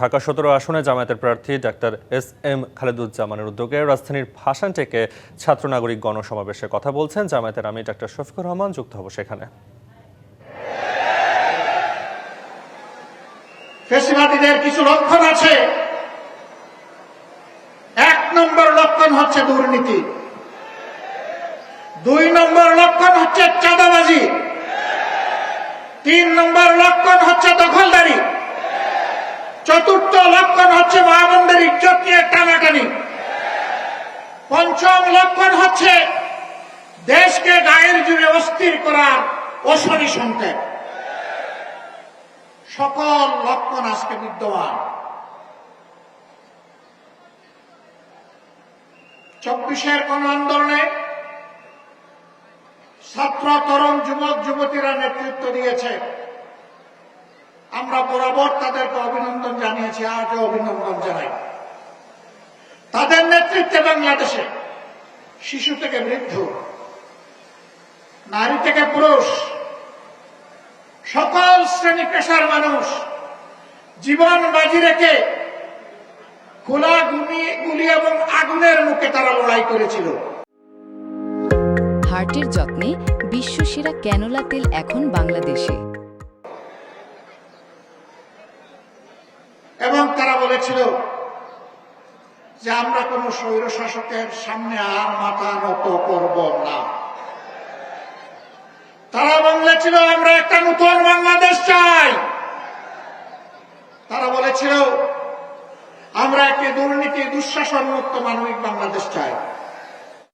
ঢাকা সতেরো আসনে জামায়াতের প্রার্থী ডাক্তার এস এম খালেদুজ্জামানের উদ্যোগে রাজধানীর ভাসান থেকে ছাত্র নাগরিক গণসমাবেশে কথা বলছেন জামায়াতের আমি ডাক্তার শফিকুর রহমান, যুক্ত হব সেখানে। ফেসিবাদীদের কিছু লক্ষণ আছে। এক নম্বর লক্ষণ হচ্ছে দুর্নীতি। দুই নম্বর লক্ষণ হচ্ছে চাঁদাবাজি তিন নম্বর লক্ষণ হচ্ছে দখলদারি চতুর্থ লক্ষণ হচ্ছে মহাবন্দের ইজ্জত টানাটানি পঞ্চম লক্ষণ হচ্ছে দেশকে গায়ের জুড়ে অস্থির করার অশনি সংকেত। সকল লক্ষণ আজকে বিদ্যমান। চব্বিশের কোন আন্দোলনে ছাত্র, তরুণ, যুবক, যুবতীরা নেতৃত্ব দিয়েছে। আমরা বরাবর তাদেরকে অভিনন্দন জানিয়েছি, আজও অভিনন্দন জানাই। নেতৃত্বে বাংলাদেশে। শিশু থেকে বৃদ্ধ নারী থেকে পুরুষ সকল শ্রেণি পেশার মানুষ জীবন বাজি রেখে খোলা গুলি গুলি এবং আগুনের মুখে তারা লড়াই করেছিল। হার্টের যত্নে বিশ্বসেরা ক্যানোলা তেল এখন বাংলাদেশে। এবং তারা বলেছিল যে আমরা কোন স্বৈর শাসকের সামনে আর মাথা নত করব না। তারা বলেছিল আমরা একটা নতুন বাংলাদেশ চাই। তারা বলেছিল আমরা একটি দুর্নীতি দুঃশাসন মুক্ত মানবিক বাংলাদেশ চাই।